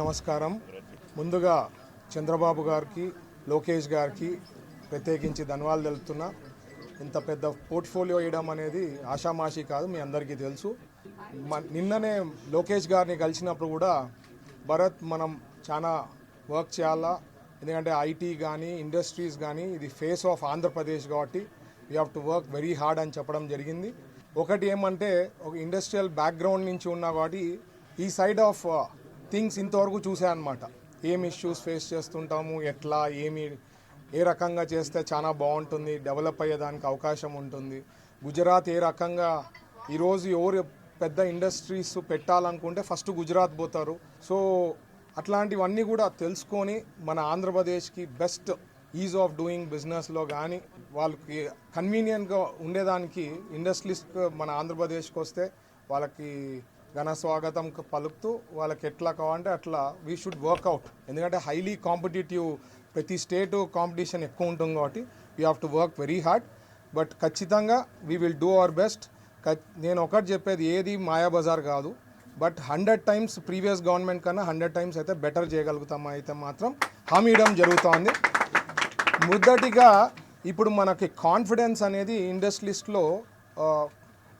నమస్కారం. ముందుగా చంద్రబాబు గారికి లోకేష్ గారికి ప్రత్యేకించి ధన్వాలు తెలుపుతున్నా. ఇంత పెద్ద పోర్ట్ఫోలియో వేయడం అనేది ఆషామాషి కాదు మీ అందరికీ తెలుసు. మ- నిన్ననే లోకేష్ గారిని కలిసినప్పుడు కూడా భరత్ మనం చాలా వర్క్ చేయాలా? ఎందుకంటే ఐటీ కానీ ఇండస్ట్రీస్ కానీ ఇది ఫేస్ ఆఫ్ ఆంధ్రప్రదేశ్ కాబట్టి we have to work very hard అని చెప్పడం జరిగింది. ఒకటి ఏమంటే ఒక ఇండస్ట్రియల్ బ్యాక్గ్రౌండ్ నుంచి ఉన్నా కాబట్టి ఈ సైడ్ ఆఫ్ థింగ్స్ ఇంతవరకు చూసా అనమాట ఏం ఇష్యూస్ ఫేస్ చేస్తుంటాము ఎట్లా ఏమి ఏ రకంగా చేస్తే చాలా బాగుంటుంది డెవలప్ అయ్యేదానికి అవకాశం ఉంటుంది. గుజరాత్ ఏ రకంగా ఈరోజు ఎవరు పెద్ద ఇండస్ట్రీస్ పెట్టాలనుకుంటే ఫస్ట్ గుజరాత్ పోతారు. సో అట్లాంటివన్నీ కూడా తెలుసుకొని మన ఆంధ్రప్రదేశ్కి బెస్ట్ ఈజ్ ఆఫ్ డూయింగ్ బిజినెస్లో కానీ వాళ్ళకి కన్వీనియంట్గా ఉండేదానికి ఇండస్ట్రీస్ మన ఆంధ్రప్రదేశ్కి వస్తే వాళ్ళకి ఘన స్వాగతం పలుకుతూ వాళ్ళకి ఎట్లా కావాలంటే అట్లా వీ షుడ్ వర్క్అవుట్ ఎందుకంటే హైలీ కాంపిటేటివ్ ప్రతి స్టేటు కాంపిటీషన్ ఎక్కువ ఉంటుంది కాబట్టి we have to work very hard but ఖచ్చితంగా we will do our best నేను ఒకటి చెప్పేది ఏది మాయాబజార్ కాదు. But hundred times previous government కన్నా హండ్రెడ్ టైమ్స్ అయితే బెటర్ చేయగలుగుతాం అయితే మాత్రం హామీ ఇవ్వడం జరుగుతోంది. మొదటిగా ఇప్పుడు మనకి కాన్ఫిడెన్స్ అనేది ఇండస్ట్రీస్లో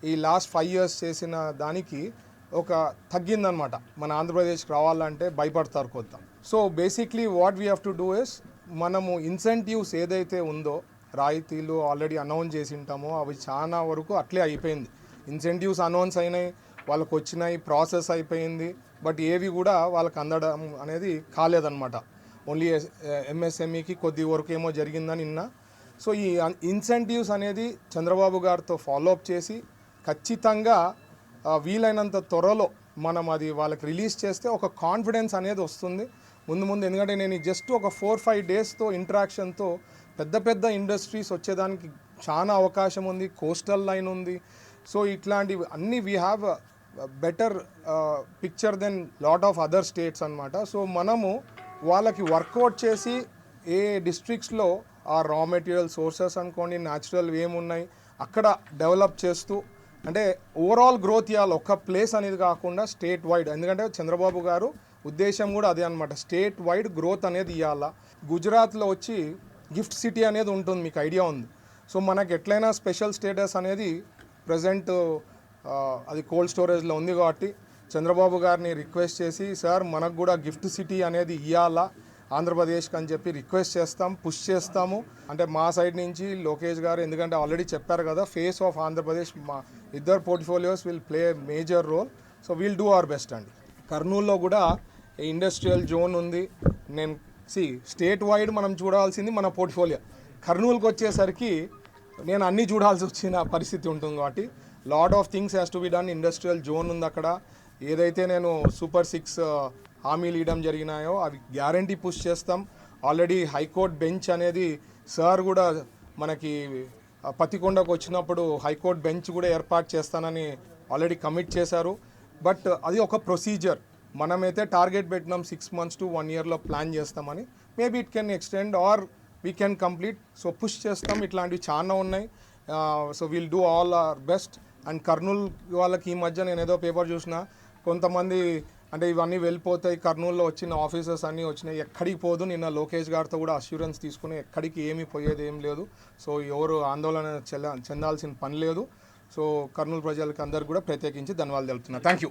ఈ లాస్ట్ ఫైవ్ ఇయర్స్ చేసిన దానికి ఒక తగ్గిందనమాట. మన ఆంధ్రప్రదేశ్కి రావాలంటే భయపడతారు కొత్త so basically what we have to do is మనము ఇన్సెంటివ్స్ ఏదైతే ఉందో రాయితీలు ఆల్రెడీ అనౌన్స్ చేసి ఉంటామో అవి చాలా వరకు అట్లే అయిపోయింది. ఇన్సెంటివ్స్ అనౌన్స్ అయినాయి వాళ్ళకు వచ్చినాయి ప్రాసెస్ అయిపోయింది బట్ ఏవి కూడా వాళ్ళకి అందడం అనేది కాలేదన్నమాట ఓన్లీ ఎంఎస్ఎంఈకి కొద్ది వరకు ఏమో జరిగిందని నిన్న సో ఈ ఇన్సెంటివ్స్ అనేది చంద్రబాబు గారితో ఫాలో అప్ చేసి ఖచ్చితంగా వీలైనంత త్వరలో మనం అది వాళ్ళకి రిలీజ్ చేస్తే ఒక కాన్ఫిడెన్స్ అనేది వస్తుంది. ముందు ముందు ఎందుకంటే నేను జస్ట్ ఒక ఫోర్ ఫైవ్ డేస్తో ఇంటరాక్షన్తో పెద్ద పెద్ద ఇండస్ట్రీస్ వచ్చేదానికి చాలా అవకాశం ఉంది. కోస్టల్ లైన్ ఉంది. సో ఇట్లాంటివి అన్నీ we have better picture then lot of other states అనమాట సో మనము వాళ్ళకి వర్కౌట్ చేసి ఏ డిస్ట్రిక్ట్స్లో ఆ రా మెటీరియల్ సోర్సెస్ అనుకోండి న్యాచురల్ ఏమున్నాయి అక్కడ డెవలప్ చేస్తూ అంటే ఓవరాల్ గ్రోత్ ఇవ్వాలి ఒక్క ప్లేస్ అనేది కాకుండా స్టేట్ వైడ్ ఎందుకంటే చంద్రబాబు గారు ఉద్దేశం కూడా అదే అనమాట స్టేట్ వైడ్ గ్రోత్ అనేది ఇవ్వాలా గుజరాత్లో వచ్చి గిఫ్ట్ సిటీ అనేది ఉంటుంది. మీకు ఐడియా ఉంది. సో మనకు ఎట్లయినా స్పెషల్ స్టేటస్ అనేది ప్రజెంట్ అది కోల్డ్ స్టోరేజ్లో ఉంది కాబట్టి చంద్రబాబు గారిని రిక్వెస్ట్ చేసి సార్ మనకు కూడా గిఫ్ట్ సిటీ అనేది ఇవ్వాలా ఆంధ్రప్రదేశ్కి అని చెప్పి రిక్వెస్ట్ చేస్తాం. పుష్ చేస్తాము. అంటే మా సైడ్ నుంచి లోకేష్ గారు ఎందుకంటే ఆల్రెడీ చెప్పారు కదా ఫేస్ ఆఫ్ ఆంధ్రప్రదేశ్ మా ఇద్దరు portfolios will play major role so will do our best అండి. కర్నూలులో కూడా ఇండస్ట్రియల్ జోన్ ఉంది. నేను సి స్టేట్ వైడ్ మనం చూడాల్సింది మన పోర్ట్ఫోలియో కర్నూలుకి వచ్చేసరికి నేను అన్నీ చూడాల్సి వచ్చిన పరిస్థితి ఉంటుంది కాబట్టి lot of things has to be done industrial zone ఉంది అక్కడ. ఏదైతే నేను సూపర్ సిక్స్ uh, హామీలు ఇవ్వడం జరిగినాయో అవి గ్యారంటీ పుష్ చేస్తాం. ఆల్రెడీ హైకోర్ట్ బెంచ్ అనేది సార్ కూడా మనకి పతికొండకు వచ్చినప్పుడు హైకోర్ట్ బెంచ్ కూడా ఏర్పాటు చేస్తానని ఆల్రెడీ కమిట్ చేశారు. బట్ అది ఒక ప్రొసీజర్. మనమైతే టార్గెట్ పెట్టినాం సిక్స్ మంత్స్ టు వన్ ఇయర్లో ప్లాన్ చేస్తామని. Maybe it can extend or we can complete. So push చేస్తాం. ఇట్లాంటివి చాలా ఉన్నాయి. So will do all our best. And Kurnool వాళ్ళకి ఈ మధ్య నేను ఏదో పేపర్ చూసిన కొంతమంది అంటే ఇవన్నీ వెళ్ళిపోతాయి. కర్నూలులో వచ్చిన ఆఫీసర్స్ అన్నీ వచ్చినాయి. ఎక్కడికి పోదు. నిన్న లోకేష్ గారితో కూడా అష్యూరెన్స్ తీసుకుని ఎక్కడికి ఏమీ పోయేది ఏం లేదు. సో ఎవరు ఆందోళన చెల్ల చెందాల్సిన పని లేదు. సో కర్నూలు ప్రజలకు అందరు కూడా ప్రత్యేకించి ధన్యవాదాలు తెలుపుతున్నా. Thank you